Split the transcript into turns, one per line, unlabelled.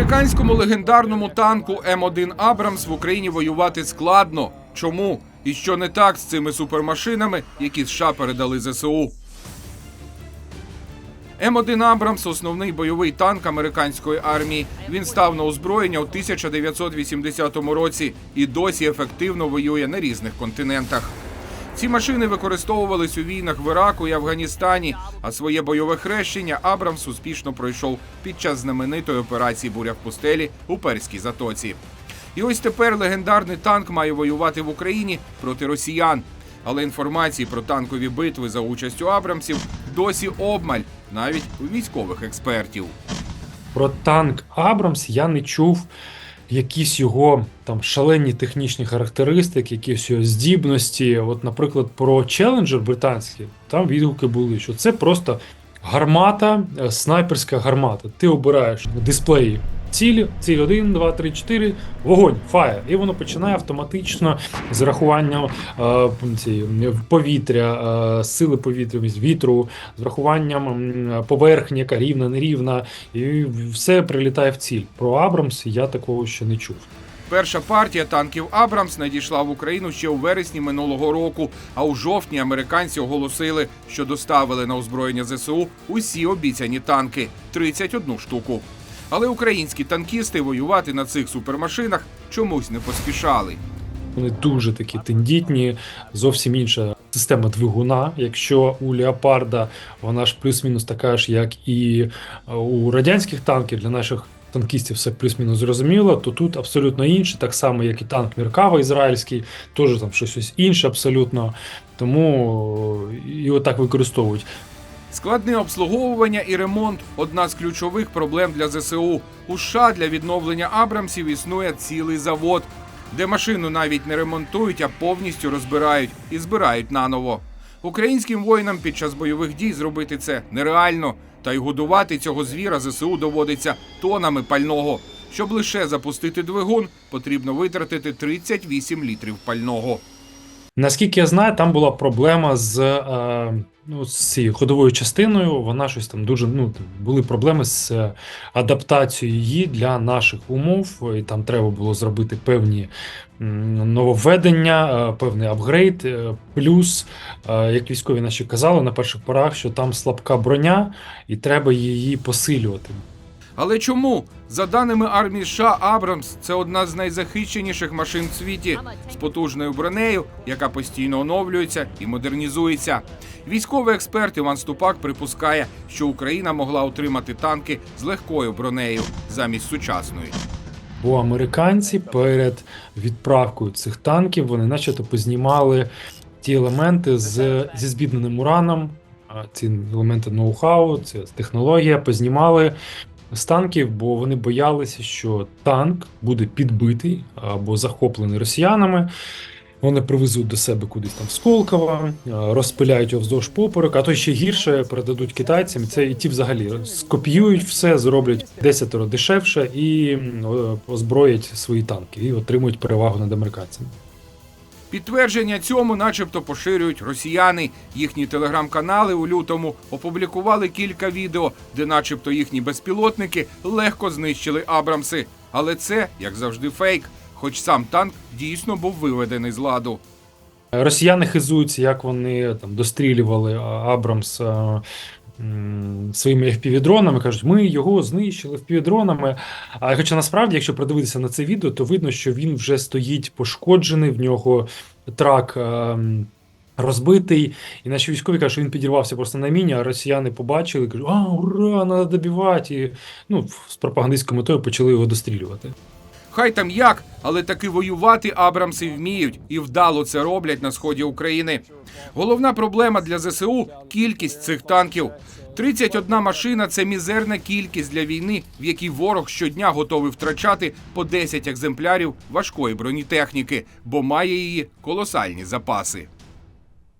американському легендарному танку М1 Абрамс в Україні воювати складно. Чому? І що не так з цими супермашинами, які США передали ЗСУ? М1 Абрамс основний бойовий танк американської армії. Він став на озброєння у 1980 році і досі ефективно воює на різних континентах. Ці машини використовувались у війнах в Іраку і Афганістані, а своє бойове хрещення Абрамс успішно пройшов під час знаменитої операції Буря в пустелі у Перській затоці. І ось тепер легендарний танк має воювати в Україні проти росіян. Але інформації про танкові битви за участю Абрамсів досі обмаль, навіть у військових експертів.
Про танк Абрамс я не чув якісь його там шалені технічні характеристики, якісь його здібності. От, наприклад, про Челенджер британський, там відгуки були, що це просто гармата, е, снайперська гармата. Ти обираєш дисплеї цілі, ціль 1, 2, 3, 4, вогонь, фаєр. І воно починає автоматично з рахуванням е, ці, повітря, е, сили повітря, вітру, з врахуванням м, поверхні, яка рівна, нерівна, і все прилітає в ціль. Про Абрамс я такого ще не чув.
Перша партія танків Абрамс надійшла в Україну ще у вересні минулого року. А у жовтні американці оголосили, що доставили на озброєння ЗСУ усі обіцяні танки 31 штуку. Але українські танкісти воювати на цих супермашинах чомусь не поспішали.
Вони дуже такі тендітні, зовсім інша система двигуна. Якщо у Леопарда вона ж плюс-мінус така ж, як і е, у радянських танків для наших. Танкістів все плюс-мінус зрозуміло, то тут абсолютно інше, так само, як і танк Міркава ізраїльський, теж там щось інше абсолютно. Тому е, його так використовують.
Складне обслуговування і ремонт одна з ключових проблем для ЗСУ. У США для відновлення Абрамсів існує цілий завод, де машину навіть не ремонтують, а повністю розбирають і збирають наново. Українським воїнам під час бойових дій зробити це нереально, та й годувати цього звіра ЗСУ доводиться тонами пального. Щоб лише запустити двигун, потрібно витратити 38 літрів пального.
Наскільки я знаю, там була проблема з, е, ну, з цією ходовою частиною. Вона щось там дуже ну були проблеми з е, адаптацією її для наших умов, і там треба було зробити певні нововведення, е, певний апгрейд. Плюс, як військові наші казали на перших порах, що там слабка броня, і треба її посилювати.
Але чому? За даними армії США, Абрамс це одна з найзахищеніших машин в світі з потужною бронею, яка постійно оновлюється і модернізується. Військовий експерт Іван Ступак припускає, що Україна могла отримати танки з легкою бронею замість сучасної.
Бо американці перед відправкою цих танків вони начебто познімали ті елементи з, зі збідненим ураном, ці елементи ноу-хау, це технологія, познімали з танків, бо вони боялися, що танк буде підбитий або захоплений росіянами. Вони привезуть до себе кудись там в Сколково, розпиляють його вздовж поперек, а то ще гірше передадуть китайцям. Це і ті взагалі скопіюють все, зроблять десятеро дешевше і озброять свої танки і отримують перевагу над американцями.
Підтвердження цьому, начебто, поширюють росіяни. Їхні телеграм-канали у лютому опублікували кілька відео, де, начебто, їхні безпілотники легко знищили Абрамси. Але це, як завжди, фейк. Хоч сам танк дійсно був виведений з ладу.
Росіяни хизуються, як вони там дострілювали Абрамс своїми FPV-дронами. кажуть, ми його знищили FPV-дронами. А хоча насправді, якщо придивитися на це відео, то видно, що він вже стоїть пошкоджений, в нього трак. Розбитий, і наші військові кажуть, що він підірвався просто на міні, а росіяни побачили, кажуть, а, ура, треба добивати. І, ну, з пропагандистською метою почали його дострілювати.
Хай там як, але таки воювати Абрамси вміють і вдало це роблять на сході України. Головна проблема для ЗСУ кількість цих танків. 31 машина це мізерна кількість для війни, в якій ворог щодня готовий втрачати по 10 екземплярів важкої бронетехніки, бо має її колосальні запаси.